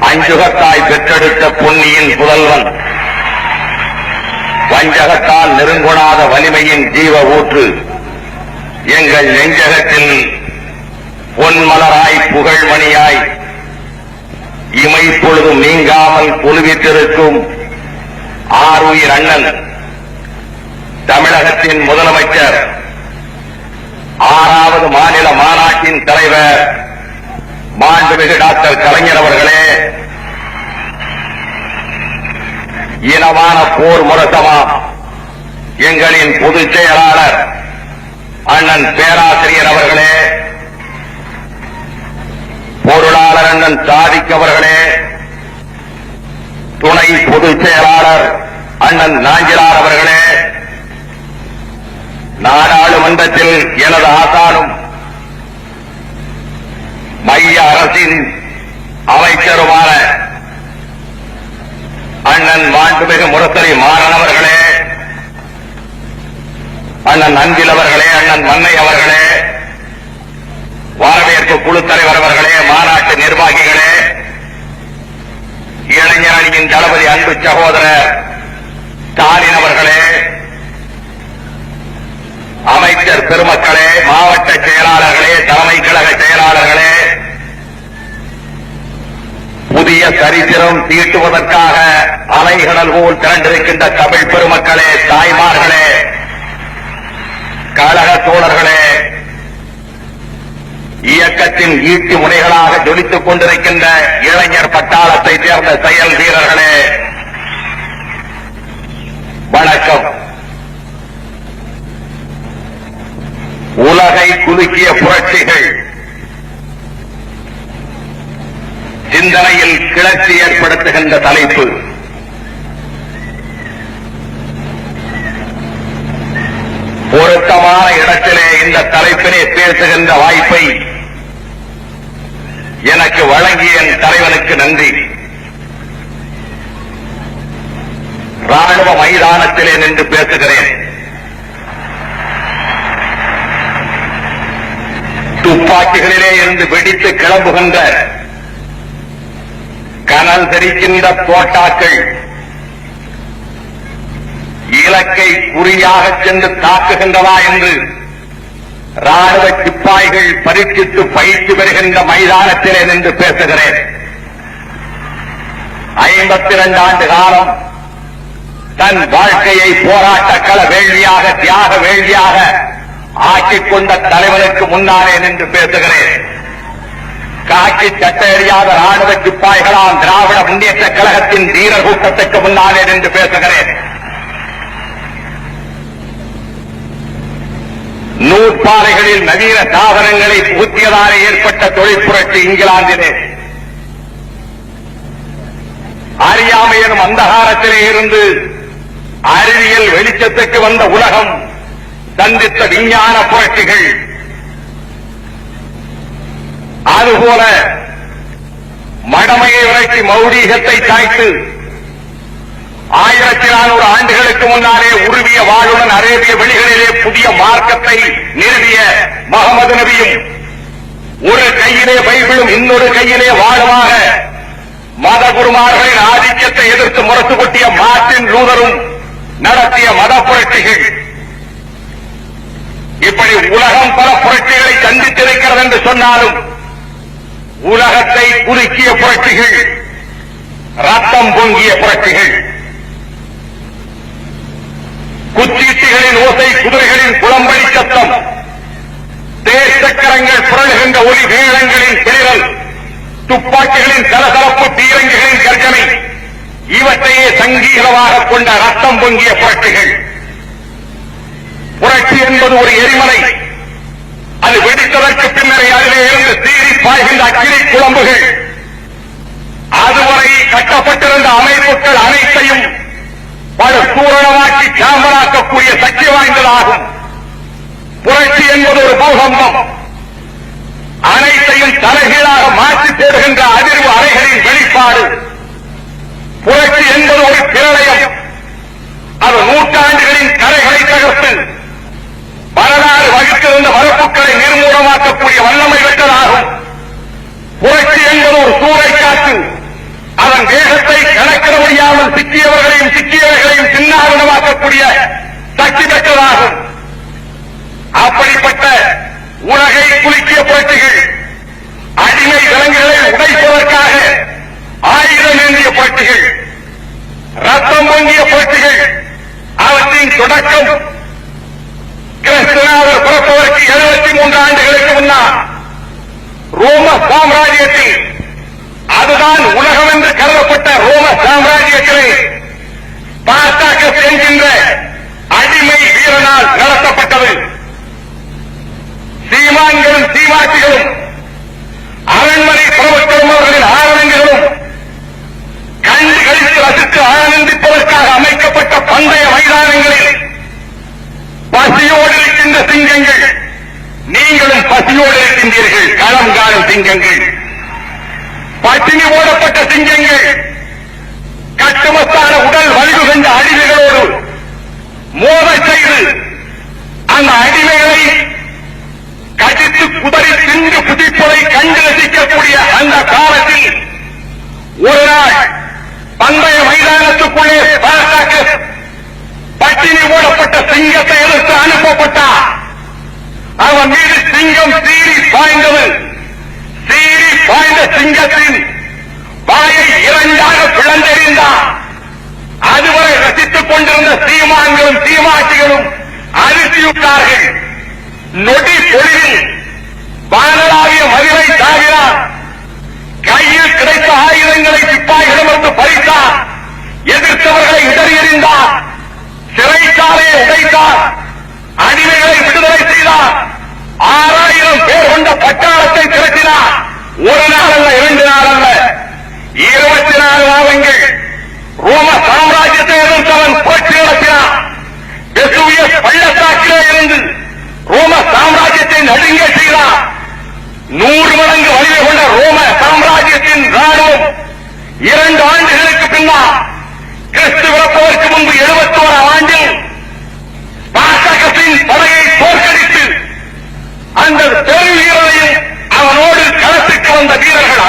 அஞ்சுகத்தாய் பெற்றெடுத்த பொன்னியின் புதல்வன். வஞ்சகத்தால் நெருங்குணாத வலிமையின் ஜீவ ஊற்று. எங்கள் நெஞ்சகத்தில் பொன்மலராய் புகழ்மணியாய். இமை பொழுதும் நீங்காமல் குழுவித்திருக்கும் ஆறுயிர் அண்ணன் தமிழகத்தின் முதலமைச்சர் ஆறாவது மாநில மாநாட்டின் தலைவர் மாண்புமிகு டாக்டர் கலைஞர் அவர்களே இனமான போர் முரசமா எங்களின் பொதுச் செயலாளர் அண்ணன் பேராசிரியர் அவர்களே பொருளாளர் அண்ணன் சாதிக் அவர்களே துணை பொதுச் செயலாளர் அண்ணன் நாஞ்சிலார் அவர்களே நாடாளுமன்றத்தில் எனது ஆசானும் மைய அரசின் அமைச்சருமான அண்ணன் மாண்புமிகு முரசரி மாறன் அவர்களே அண்ணன் அன்பில் அவர்களே அண்ணன் மன்னை அவர்களே வரவேற்பு குழு தலைவர் அவர்களே மாநாட்டு நிர்வாகிகளே இளைஞர் அணியின் தளபதி அன்பு சகோதரர் ஸ்டாலின் அவர்களே அமைச்சர் பெருமக்களே மாவட்ட செயலாளர்களே தலைமை கழக செயலாளர்களே புதிய சரித்திரம் தீட்டுவதற்காக அலைகடல் போல் திரண்டிருக்கின்ற தமிழ் பெருமக்களே தாய்மார்களே கழக தோழர்களே இயக்கத்தின் ஈட்டு முனைகளாக ஜொலித்துக் கொண்டிருக்கின்ற இளைஞர் பட்டாளத்தை சேர்ந்த செயல் வீரர்களே வணக்கம். உலகை குலுக்கிய புரட்சிகள். சிந்தனையில் கிளர்ச்சி ஏற்படுத்துகின்ற தலைப்பு. பொருத்தமான இடத்திலே இந்த தலைப்பினை பேசுகின்ற வாய்ப்பை எனக்கு வழங்கிய என் தலைவனுக்கு நன்றி. ராணுவ மைதானத்திலே நின்று பேசுகிறேன். துப்பாக்கிகளிலே இருந்து வெடித்து கிளம்புகின்ற கனல் தெரிக்கின்ற தோட்டாக்கள் இலக்கை குறியாக சென்று தாக்குகின்றதா என்று ராணுவ சிப்பாய்கள் பரீட்சித்து பயிற்சி பெறுகின்ற மைதானத்திலே நின்று பேசுகிறேன். ஐம்பத்தி இரண்டு ஆண்டு காலம் தன் வாழ்க்கையை போராட்ட கள வேள்வியாக தியாக வேள்வியாக ஆக்கிக் கொண்ட தலைவருக்கு முன்னாலே நின்று பேசுகிறேன். காக்கி சட்ட எறியாத ராணுவ சிப்பாய்களாம் திராவிட முன்னேற்ற கழகத்தின் வீர கூட்டத்துக்கு முன்னாலே நின்று பேசுகிறேன். நூற்பாறைகளில் நவீன சாதனங்களை புகுத்தியதாலே ஏற்பட்ட தொழில் புரட்சி இங்கிலாந்திலே. அறியாமை எனும் அந்தகாரத்திலே இருந்து அறிவியல் வெளிச்சத்துக்கு வந்த உலகம் சந்தித்த விஞ்ஞான புரட்சிகள். அதுபோல மடமையை உரைச்சி மௌடீகத்தை சாய்த்து ஆயிரத்தி நானூறு ஆண்டுகளுக்கு முன்னாலே உருவிய வாழுடன் அரேபிய வெளிகளிலே புதிய மார்க்கத்தை நிறுவிய மகமது நபியும் ஒரு கையிலே பைபிளும் இன்னொரு கையிலே வாழுமாக மத குருமார்களின் ஆதிக்கத்தை எதிர்த்து முரசு கொட்டிய மார்டின் லூதரும் நடத்திய மத புரட்சிகள் இப்படி உலகம் பல புரட்சிகளை சந்தித்திருக்கிறது என்று சொன்னாலும் உலகத்தை குறுக்கிய புரட்சிகள் ரத்தம் பொங்கிய புரட்சிகள் குச்சீட்டுகளின் ஓசை குதிரைகளின் புலம்படி சத்தம் தேசக்கரங்கள் புரளுகின்ற ஒளி வேளங்களின் திரள் துப்பாக்கிகளின் கலகலப்பு தீரங்கிகளின் கர்ஜனை இவற்றையே சங்கீதமாக கொண்ட ரத்தம் பொங்கிய புரட்சிகள். புரட்சி என்பது ஒரு எரிமலை. அது வெடித்ததற்கு பின்னரே அதிலே இருந்து சீறி பாய்கின்ற அக்கினி குழம்புகள். அதுவரை கட்டப்பட்டிருந்த அமைப்புகள் அனைத்தையும் பல சூரணமாக்கி சாம்பலாக்கக்கூடிய சக்தி வாய்ந்ததாகும். புரட்சி என்பது ஒரு பூகம்பம். அனைத்தையும் தலைகீழாக மாற்றி தேடுகின்ற அதிர்வு அலைகளின் வெளிப்பாடு. புரட்சி என்பது ஒரு பிரளயம். அது நூற்றாண்டுகளின் கரைகளை தகர்த்து வரலாறு வகுத்திருந்த மரப்புக்களை நிர்மூலமாக்கக்கூடிய வல்லமை பெற்றதாகும். புரட்சி என்பது ஒரு சூறை காற்று. அதன் வேகத்தை கணக்கிட முடியாமல் சிக்கியவர்களையும் சிக்கியவர்களையும் சின்னாரணமாக்கக்கூடிய சக்தி பெற்றதாகும். அப்படிப்பட்ட உலகை குலுக்கிய புரட்சிகள் அடிமை விலங்குகளை உடைப்பதற்காக ஆயுதம் ஏந்திய புரட்சிகள் ரத்தம் பொங்கிய புரட்சிகள் அவற்றின் தொடக்கம் கிறிஸ்துவனாவர் பிறப்பதற்கு எழுபத்தி மூன்று ஆண்டுகளுக்கு முன்னால் ரோம சாம்ராஜ்யத்தில் அதுதான் உலகம் என்று கருதப்பட்ட ரோம சாம்ராஜ்யத்திலே ஸ்பார்டாக்கஸ் என்கின்ற அடிமை வீரனால் நடத்தப்பட்டது. சீமான்களும் சீமாட்டிகளும் நெஞ்சங்கள் கட்டுமத்தான உடல் வலிவு சென்ற அடிமைகளோடு மோத செய்து அந்த அடிமைகளை கடித்து குதறி தின்று புதிப்பதை கண்டு ரசிக்கக்கூடிய அந்த காலத்தில் ஒரு நாள் பந்தய மைதானத்துக்குள்ளே ஸ்பார்டாக்கஸ் பட்டினி மூடப்பட்ட சிங்கத்தை எதிர்த்து அனுப்பப்பட்டார் அவன் மீது சிங்கம் சீறி பாய்ந்தது. சீறி பாய்ந்த சிங்கத்தின் வாயை இரண்டாக பிளந்தெறிந்தார் அதுவரை ரசித்துக் கொண்டிருந்த சீமான்களும் சீமாட்சிகளும் அரிசியுட்டார்கள் நொடி பொழிவில் வானலாவிய மதிலை தாவினார். கையில் கிடைத்த ஆயுதங்களை சிப்பாய்களிடமிருந்து பறித்தார். எதிர்த்தவர்களை இடறியறிந்தார் சிறைச்சாலையை உடைத்தார். அடிமைகளை விடுதலை செய்தார். ஆறாயிரம் பேர் கொண்ட பட்டாளத்தை திரட்டினார். ஒரு நாள் அல்ல இரண்டு இரண்டு ஆண்டுகளுக்கு பின்னால் கிறிஸ்து பிறப்பதற்கு முன்பு எழுபத்தி ஓராம் ஆண்டில் பாசகத்தின் படையை தோற்கடித்து அந்த பெரு வீரரையும் அவனோடு களத்துக்கு வந்த வீரர்கள்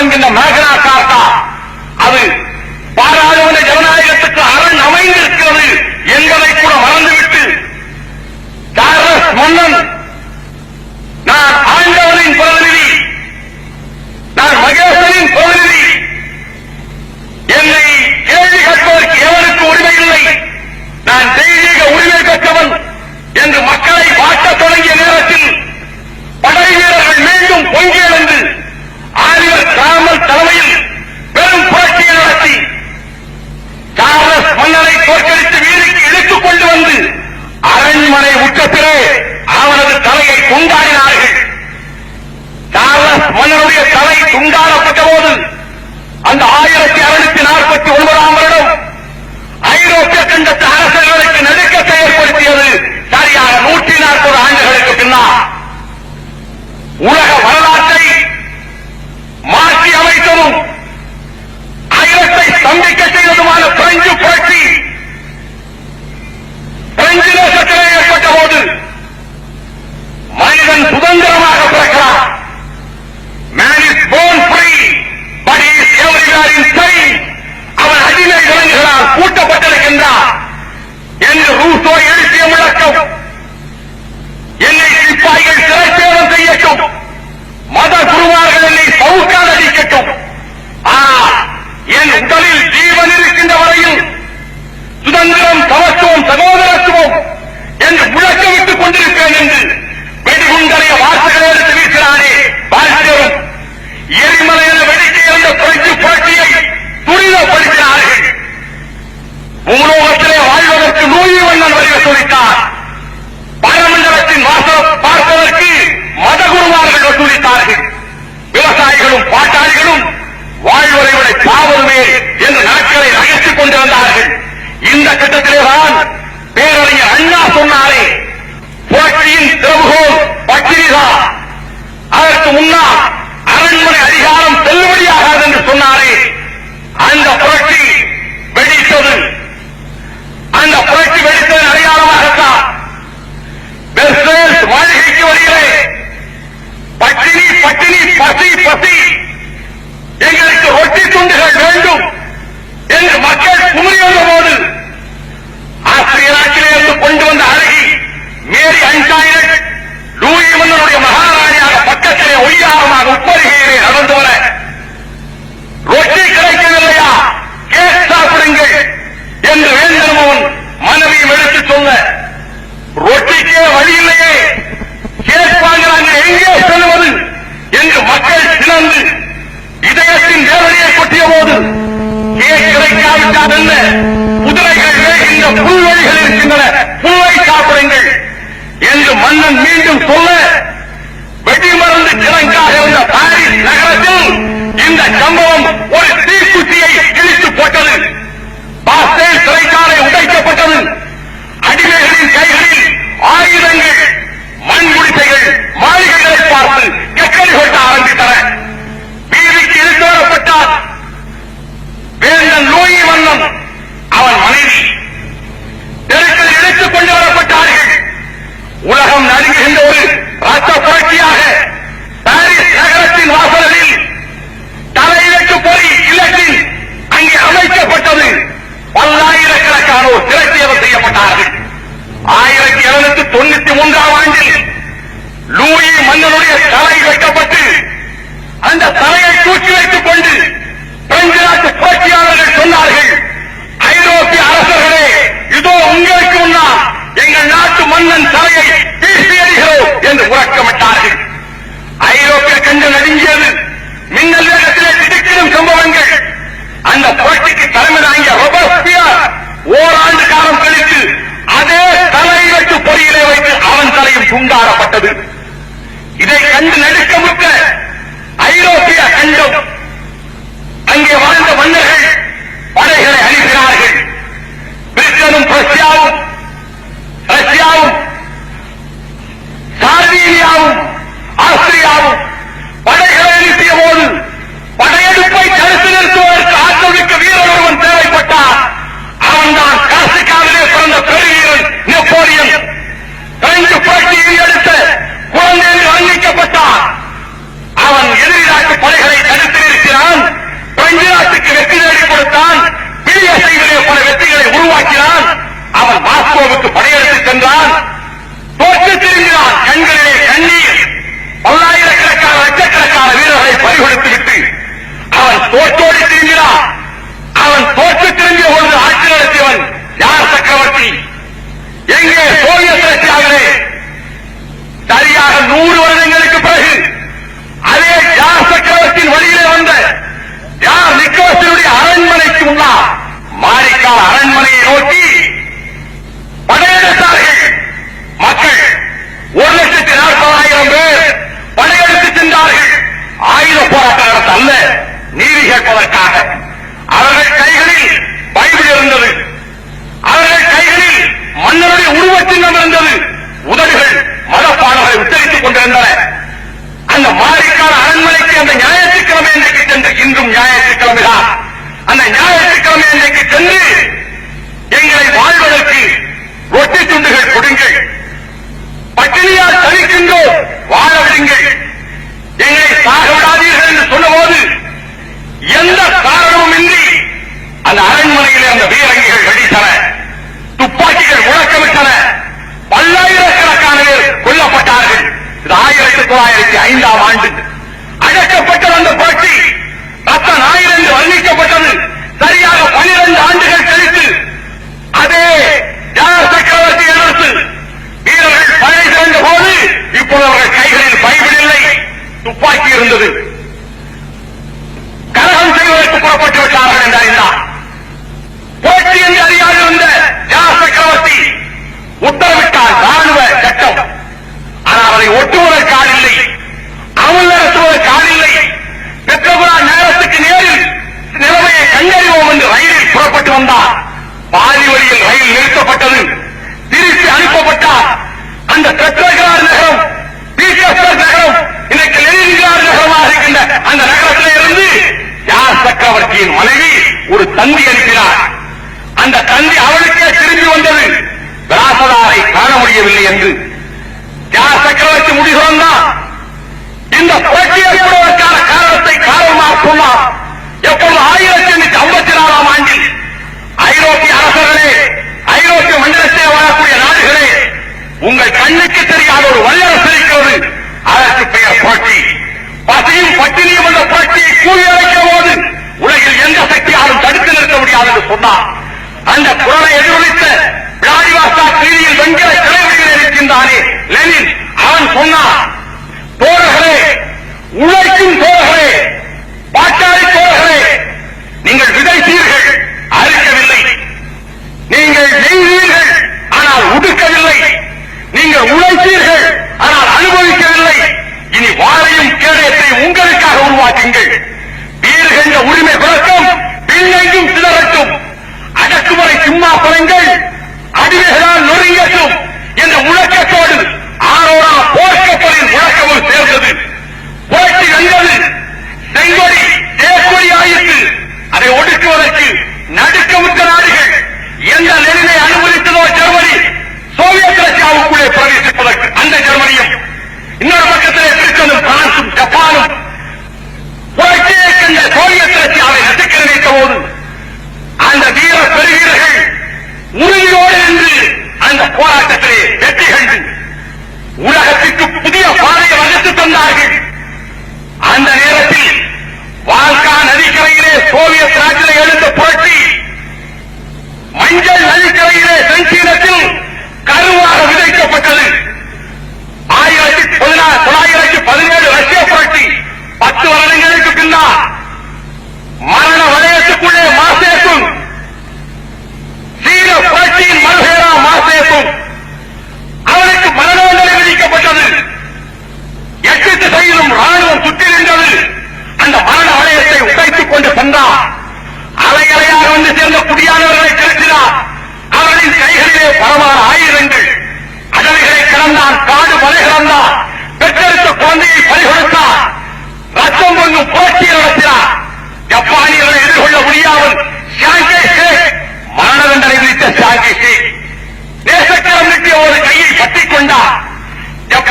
என்கின்ற மேகனா கார்த்தா அது பாராளுமன்ற ஜனநாயகத்துக்கு அரண் அமைந்திருக்கிறது என்பதை கூட மறந்துவிட்டு சார்லஸ் மன்னன் நான் ஆண்டவனின் பிரதிநிதி நான் மகேசனின் பிரதிநிதி என்னை கேள்வி கேட்பதற்கு எவருக்கு உரிமை இல்லை? நான் தெய்வீக உரிமை பெற்றவன் என்று மக்களை வாட்டத் தொடங்கிய நேரத்தில் படை வீரர்கள் மீண்டும் பொங்கி எழுந்து தண்டனை உற்ற பிறகு அவனது தலையை துண்டாடினார்கள். சார்லஸ் மன்னனுடைய தலை துண்டாடப்பட்ட போது அந்த ஆயிரத்தி அறுநூத்தி நாற்பத்தி ஒன்பதாம் வருடம் ஐரோப்பிய கண்டத்து அரசர்களுக்கு நெருக்கத்தை ஏற்படுத்தியது சரியாக நூற்றி நாற்பது ஆண்டுகளுக்கு பின்னால். உலக வள வசூலித்தார் பாராளுமன்றத்தின் பார்ப்பதற்கு மதகுருவார்கள் வசூலித்தார்கள். விவசாயிகளும் பாட்டாளிகளும் வாழ்வதை விட என்று என்ற நாட்களை நகர்த்திக் கொண்டிருந்தார்கள். இந்த கட்டத்திலேதான் பேரறிஞர் அண்ணா சொன்னாரே புரட்சியின் திறவுகோல் பட்டிரிகா அதற்கு முன்னால் அரண்மனை அதிகாரம் செல்லுபடியாகாது என்று சொன்னாரே. என்று மன்னன் மீண்டும் சொல்ல வெடி மருந்து கிழங்காக இருந்த பாரிஸ் நகரத்தில் இந்த சம்பவம் ஒரு தீக்குச்சியை இழித்து போட்டது. பாஸ்டேல் சிறைச்சாலை உடைக்கப்பட்டது. அடிமைகளின் கைகளில் ஆயுதங்கள் மண் குடிசைகள் மாளிகைகளை பார்த்து எக்கடி கொட்ட ஆரம்பித்தனர் புறக்கமிட்டார்கள் ஐரோப்பிய கண்டு நடுங்கியது மின்னல் வேகத்திலே திடுக்கிடும் சம்பவங்கள். அந்த புரட்சிக்கு தலைமை தாங்கிய ரொபஸ்பியர் ஓராண்டு காலம் கழித்து அதே தலைவட்டு பொறியிலே வைத்து அவன் தலையும் துண்டாரப்பட்டது இதை கண்டு நடுக்கமுற்ற ஐரோப்பிய கண்டம் அங்கே வாழ்ந்த மன்னர்கள் படைகளை அளிக்கிறார்கள் பிரிட்டனும் ரஷ்யாவும் ரஷ்யாவும் சார்பீரியாவும் ஆஸ்திரியாவும் படைகளை நிறுத்திய போது படையெடுப்பை தடுத்து நிறுத்துவதற்கு ஆக்கிரமிக்க வீரர் ஒருவன் தேவைப்பட்டார். இருந்தது. கலகம் செய்வதற்கு புறப்பட்டு விட்டார்கள் என்று அறிந்தார் போட்டி என்று அறியாது இருந்த ஜார் சக்கரவர்த்தி உத்தரவிட்டார் ராணுவ சட்டம். ஆனால் அதை ஒட்டுவதற்கு ஆள் இல்லை. அமல் நடத்துவதற்கு ஆள் இல்லை. பெற்றபுரா நேரத்துக்கு நேரில் நிலைமையை கண்டறிவோம் என்று ரயிலில் புறப்பட்டு வந்தார். பாதி வழியில் ரயில் நிறுத்தப்பட்டது. திருப்பி அனுப்பப்பட்டார். அந்த பெற்றகிரார் நகரம் பீட்டர்ஸ்பர்க் நகரம் இன்னைக்கு நகரமாக இருக்கின்ற அந்த நகரத்திலே இருந்து யார் சக்கரவர்த்தியின் மனைவி ஒரு தந்தி அனுப்பினார். அந்த தந்தி அவளுக்கே திரும்பி வந்தது. விராசதாரை காண முடியவில்லை என்று. யார் சக்கரவர்த்தி முடிகிறோம்தான் இந்த புரட்சி ஏற்படுவதற்கான காரணத்தை காரணமாக சொன்னார். எப்பொழுது ஆயிரத்தி எண்ணூத்தி ஐம்பத்தி நாலாம் ஆண்டில் ஐரோப்பிய அரசர்களே ஐரோப்பிய மண்டலத்திலே வாழக்கூடிய நாடுகளே உங்கள் கண்ணுக்கு தெரியாத ஒரு வல்லரசு இருக்கிறது. அதற்கு பெயர் போட்டி. பசியும் பட்டினியும் என்ற புரட்சியை கூறி அழைக்கிற போது உலகில் எந்த சக்தியாலும் தடுத்து நிறுத்த முடியாது என்று சொன்னார். அந்த குரலை எதிரொலித்த விளாடிவாஸ்தா வீதியில் வெண்கல சிலை இருக்கின்றானே லெனின் அவன் சொன்னார் தோழர்களே உழைக்கும் தோழர்களே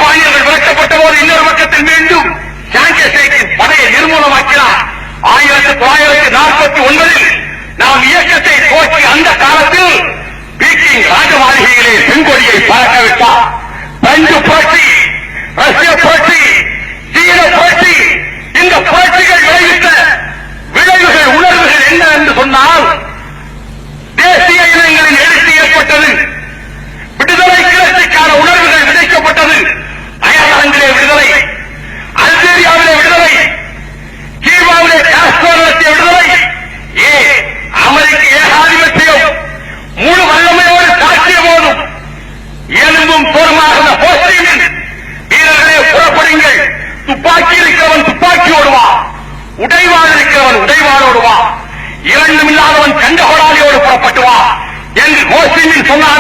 ஜப்பானியர்கள் விளக்கப்பட்ட போது இன்னொரு பக்கத்தில் மீண்டும் ஷாங்கே படையை நிர்மூலமாக்கினார். ஆயிரத்தி தொள்ளாயிரத்தி நாற்பத்தி ஒன்பதில் நாம் இயக்கத்தை தோற்றி அந்த காலத்தில் பீக்கிங் ராஜமாளிகையிலே செங்கொடியை பறக்கவிட்டார். பஞ்சு பிரெஞ்சு புரட்சி ரஷ்ய புரட்சி சீன புரட்சி இந்த புரட்சிகள் விளைவித்த விளைவுகள் உணர்வுகள் என்ன என்று சொன்னால் தேசிய இனங்களின் எழுச்சி ஏற்பட்டது விடுதலை கிளர்ச்சிக்கான உணர்வுகள் விதைக்கப்பட்டது அயர்லாந்திலே விடுதலை அல்ஜீரியாவிலே விடுதலை கியூபாவிலே காஸ்ட்ரோ நடத்திய விடுதலை. ஏ அமெரிக்க ஏகாதிபத்தியம் முழு வல்லமையோடு தாக்கிய போதும். எலும்பும் தோறுமாக போஸ்டிமின் வீரர்களே புறப்படுங்கள். துப்பாக்கி இருக்கிறவன் துப்பாக்கி ஓடுவா. உடைவாள் இருக்கிறவன் உடைவாள் ஓடுவா. இரண்டும் இல்லாதவன் கண்டகோடாலியோடு புறப்பட்டு புறப்பட்டுவா. என்று ஹோசிமின் சொன்னானே